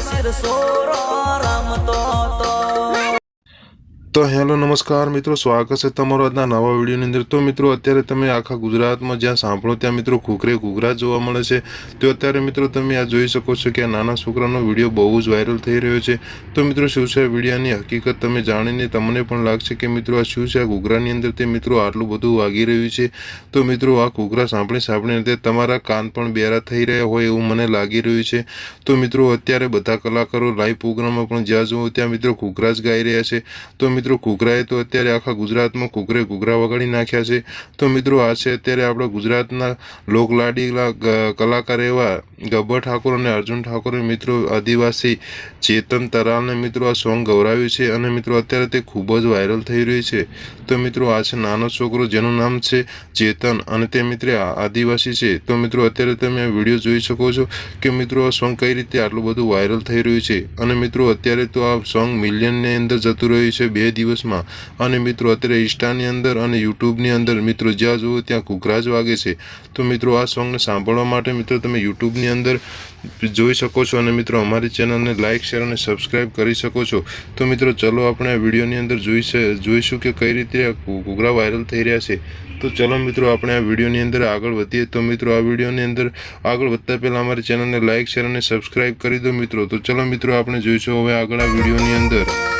asir sura ramtoto તો hello, નમસ્કાર મિત્રો, સ્વાગત છે તમારો આજના નવા વિડીયોની અંદર. તો મિત્રો, અત્યારે તમે આખા ગુજરાતમાં જ્યાં સાંભળો, ત્યાં મિત્રો ઘૂઘરે ઘૂઘરા જોવા મળે છે. તો અત્યારે મિત્રો, તમે આ જોઈ શકો છો કે આ નાના છોકરાનો વીડિયો બહુ જ વાયરલ થઈ રહ્યો છે. તો મિત્રો, શું છે વિડીયોની હકીકત તમે જાણીને તમને પણ લાગશે કે મિત્રો, આ શું છે આ ઘૂઘરાની અંદર તે મિત્રો આટલું બધું વાગી રહ્યું છે. તો મિત્રો, આ ઘૂઘરા સાંભળી સાંભળીને તે તમારા કાન પણ બેરા થઈ રહ્યા હોય એવું મને લાગી રહ્યું છે. તો મિત્રો, અત્યારે બધા કલાકારો લાઈવ પ્રોગ્રામમાં પણ જ્યાં જુઓ, ત્યાં મિત્રો ઘૂઘરા જ ગાઈ રહ્યા છે. તો મિત્રો, ઘૂઘરાએ તો અત્યારે આખા ગુજરાતમાં કુકરે ઘૂઘરા વગાડી નાખ્યા છે. તો મિત્રો, આ છે અત્યારે આપણા ગુજરાતના લોકલાડીલા કલાકાર એવા ગબ્બર ઠાકોર અને અર્જુન ઠાકોરે મિત્રો, આદિવાસી ચેતન તરાલને મિત્રો આ સોંગ ગૌરાવ્યું છે અને મિત્રો, અત્યારે તે ખૂબ જ વાયરલ થઈ રહ્યું છે. તો મિત્રો, આ છે નાનો છોકરો જેનું નામ છે ચેતન અને તે મિત્ર આદિવાસી છે. તો મિત્રો, અત્યારે તમે વીડિયો જોઈ શકો છો કે મિત્રો, આ સોંગ કઈ રીતે આટલું બધું વાયરલ થઈ રહ્યું છે. અને મિત્રો, અત્યારે તો આ સોંગ મિલિયનની અંદર જતું રહ્યું છે, બે દિવસમાં. અને મિત્રો, અત્યારે ઇન્સ્ટાની અંદર અને યુટ્યુબની અંદર મિત્રો જ્યાં જુઓ ત્યાં ઘૂઘરા જ વાગે છે. તો મિત્રો, આ સોંગને સાંભળવા માટે મિત્રો તમે યુટ્યુબની અંદર જોઈ શકો છો અને મિત્રો, અમારી ચેનલને લાઇક શેર અને સબસ્ક્રાઇબ કરી શકો છો. તો મિત્રો, ચલો આપણે આ વિડીયોની અંદર જોઈશે જોઈશું કે કઈ રીતે આ ઘૂઘરા વાયરલ થઈ રહ્યા છે. તો ચલો મિત્રો, આપણે આ વિડીયોની અંદર આગળ વધીએ. તો મિત્રો, આ વિડીયોની અંદર આગળ વધતા પહેલાં અમારી ચેનલને લાઇક શેર અને સબસ્ક્રાઇબ કરી દો મિત્રો. તો ચલો મિત્રો, આપણે જોઈશું હવે આગળ આ વિડીયોની અંદર.